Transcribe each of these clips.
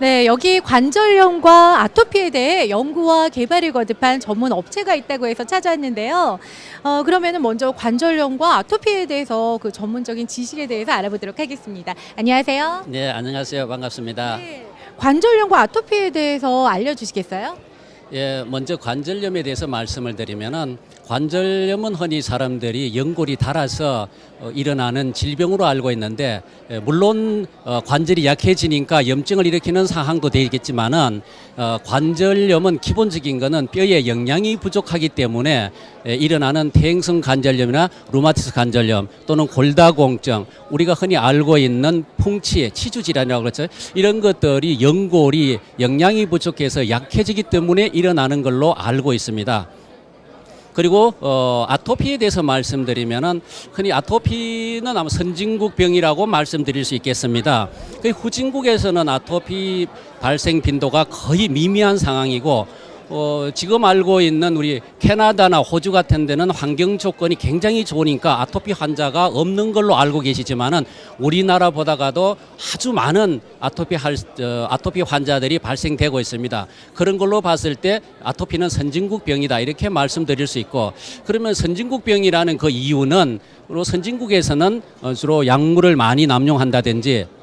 네, 여기 관절염과 아토피에 대해 연구와 개발을 거듭한 전문 업체가 있다고 해서 찾아왔는데요. 어, 그러면은 먼저 관절염과 아토피에 대해서 그 전문적인 지식에 대해서 알아보도록 하겠습니다. 안녕하세요. 네, 안녕하세요. 반갑습니다. 네, 관절염과 아토피에 대해서 알려주시겠어요? 예, 먼저 관절염에 대해서 말씀을 드리면은 관절염은 흔히 사람들이 연골이 닳아서 어, 일어나는 질병으로 알고 있는데 예, 물론 어, 관절이 약해지니까 염증을 일으키는 상황도 되겠지만은 어, 관절염은 기본적인 거는 뼈에 영양이 부족하기 때문에 예, 일어나는 퇴행성 관절염이나 루마티스 관절염 또는 골다공증 우리가 흔히 알고 있는 풍치, 치주 질환이라고 그러죠. 이런 것들이 연골이 영양이 부족해서 약해지기 때문에 일어나는 걸로 알고 있습니다. 그리고 어, 아토피에 대해서 말씀드리면은 흔히 아토피는 아마 선진국 병이라고 말씀드릴 수 있겠습니다. 그 후진국에서는 아토피 발생 빈도가 거의 미미한 상황이고 어, 지금 알고 있는 우리 캐나다나 호주 같은 데는 환경 조건이 굉장히 좋으니까 아토피 환자가 없는 걸로 알고 계시지만은 우리나라보다가도 아주 많은 아토피 할, 어, 아토피 환자들이 발생되고 있습니다. 그런 걸로 봤을 때 아토피는 선진국 병이다 이렇게 말씀드릴 수 있고 그러면 선진국 병이라는 그 이유는 주로 선진국에서는 어, 주로 약물을 많이 남용한다든지 예,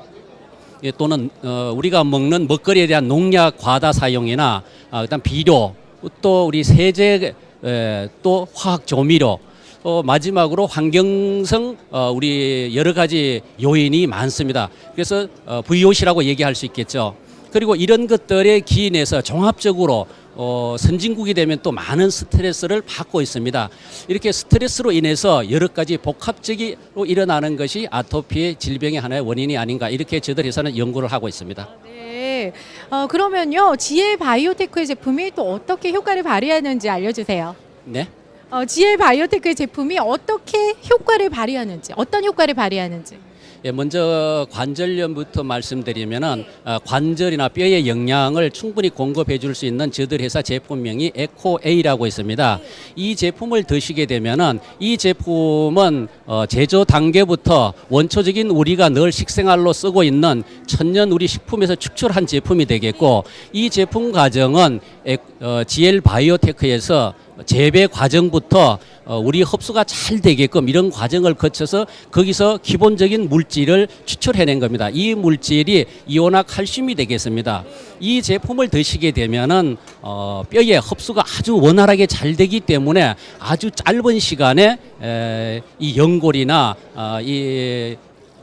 또는 어, 우리가 먹는 먹거리에 대한 농약 과다 사용이나 아, 그다음 비료 또 우리 세제 에, 또 화학 조미료 또 마지막으로 환경성 어, 우리 여러 가지 요인이 많습니다. 그래서 어, VOC라고 얘기할 수 있겠죠. 그리고 이런 것들에 기인해서 종합적으로 어, 선진국이 되면 또 많은 스트레스를 받고 있습니다. 이렇게 스트레스로 인해서 여러 가지 복합적으로 일어나는 것이 아토피의 질병의 하나의 원인이 아닌가 이렇게 저들에서는 연구를 하고 있습니다. 네. 어, 그러면요, GL 바이오테크의 제품이 또 어떻게 효과를 발휘하는지 알려주세요. 네. 어, GL 바이오테크의 제품이 어떻게 효과를 발휘하는지, 어떤 효과를 발휘하는지. 예, 먼저 관절염부터 말씀드리면은 어, 관절이나 뼈에 영양을 충분히 공급해 줄 수 있는 저들 회사 제품명이 에코 A라고 있습니다. 이 제품을 드시게 되면은 이 제품은 어, 제조 단계부터 원초적인 우리가 늘 식생활로 쓰고 있는 천년 우리 식품에서 축출한 제품이 되겠고 이 제품 과정은 에, 어, GL 바이오테크에서 재배 과정부터 어, 우리 흡수가 잘 되게끔 이런 과정을 거쳐서 거기서 기본적인 물질을 추출해낸 겁니다. 이 물질이 이온화 칼슘이 되겠습니다. 이 제품을 드시게 되면은 어, 뼈에 흡수가 아주 원활하게 잘 되기 때문에 아주 짧은 시간에 에, 이 연골이나 어, 이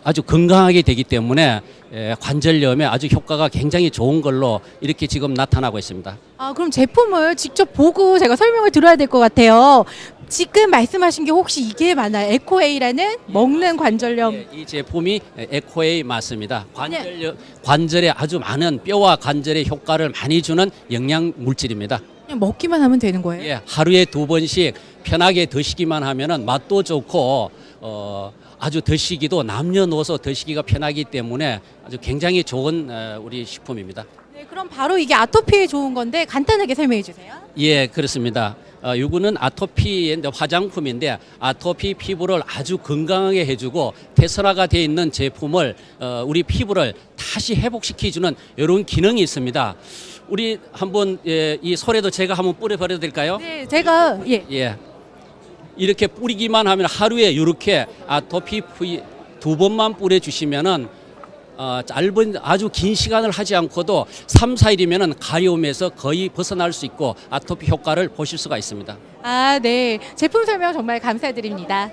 아주 건강하게 되기 때문에 에, 관절염에 아주 효과가 굉장히 좋은 걸로 이렇게 지금 나타나고 있습니다. 아, 그럼 제품을 직접 보고 제가 설명을 들어야 될 것 같아요. 지금 말씀하신 게 혹시 이게 맞나요? 에코에이라는 먹는 관절염. 예, 이 제품이 에코에이 맞습니다. 관절 관절에 아주 많은 뼈와 관절에 효과를 많이 주는 영양 물질입니다. 그냥 먹기만 하면 되는 거예요? 예, 하루에 두 번씩 편하게 드시기만 하면은 맛도 좋고 어, 아주 드시기도 남녀노소 드시기가 편하기 때문에 아주 굉장히 좋은 어, 우리 식품입니다. 네, 그럼 바로 이게 아토피에 좋은 건데 간단하게 설명해 주세요. 예, 그렇습니다. 어, 이거는 아토피의 이제 화장품인데 아토피 피부를 아주 건강하게 해주고 태선화가 되어 있는 제품을 어, 우리 피부를 다시 회복시켜주는 이런 기능이 있습니다. 우리 한번 예, 이 솔에도 제가 한번 뿌려버려도 될까요? 네, 제가 예. 예. 이렇게 뿌리기만 하면 하루에 이렇게 아토피 피- 두 번만 뿌려주시면은 어, 짧은 아주 긴 시간을 하지 않고도 3, 4일이면은 가려움에서 거의 벗어날 수 있고 아토피 효과를 보실 수가 있습니다. 아, 네. 제품 설명 정말 감사드립니다.